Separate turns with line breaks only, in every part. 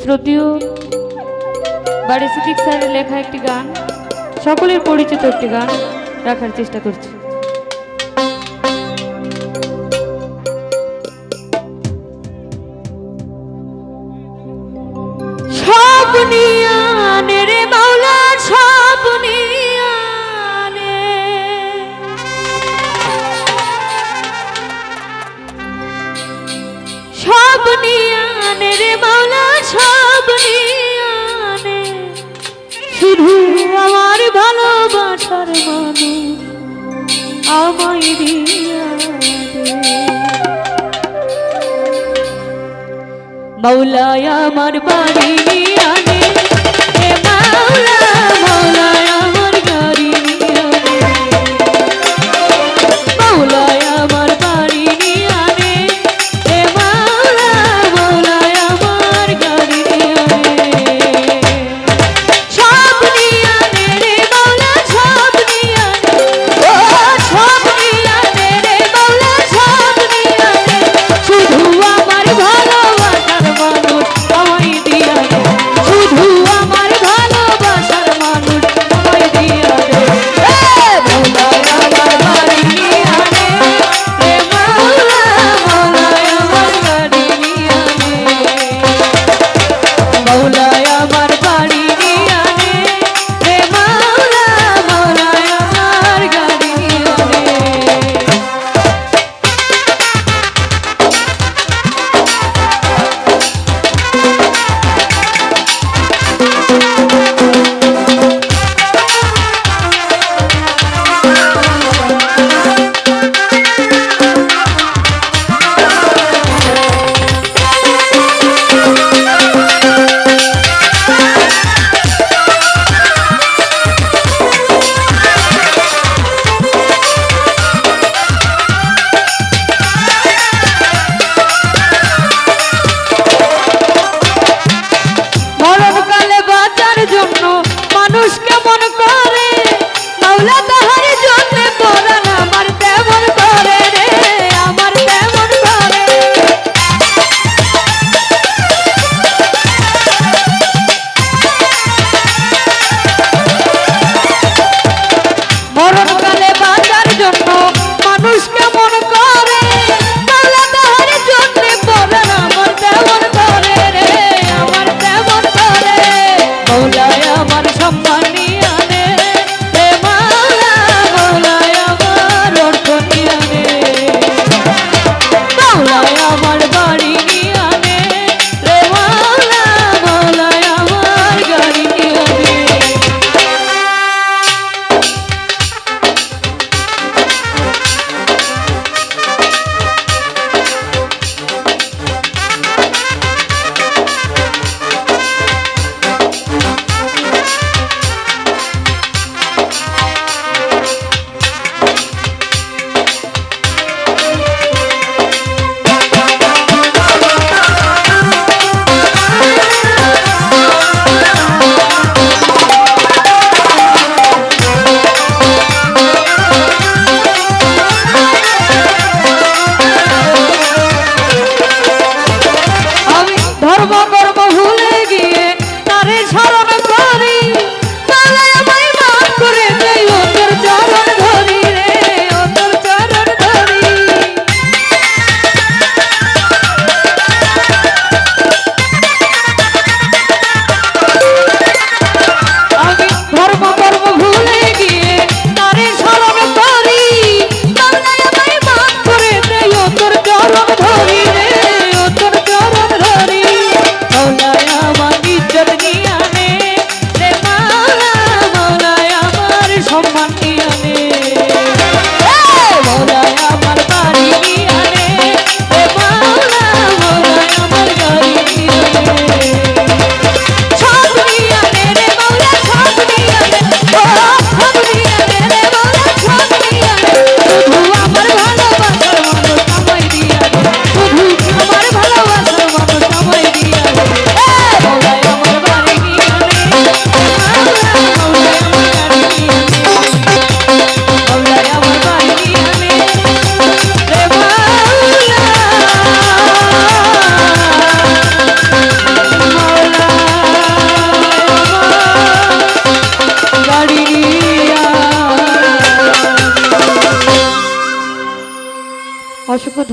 শ্রুতিও বাড়ি সিদ্দিক স্যারের লেখা একটি গান সকলের পরিচিত একটি গান রাখার চেষ্টা করছি। আমার ভালোবাসার মানুষ আমায় মৌলায় আমার বাড়ি আনে Oh no.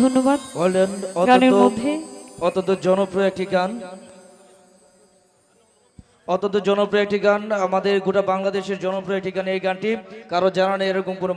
ধন্যবাদ। গানের মধ্যে।
অত্যন্ত জনপ্রিয় একটি গান। অত্যন্ত জনপ্রিয় একটি গান। আমাদের গোটা বাংলাদেশের জনপ্রিয় একটি গান এই গানটি। কারও জানা নেই এরকম কোনো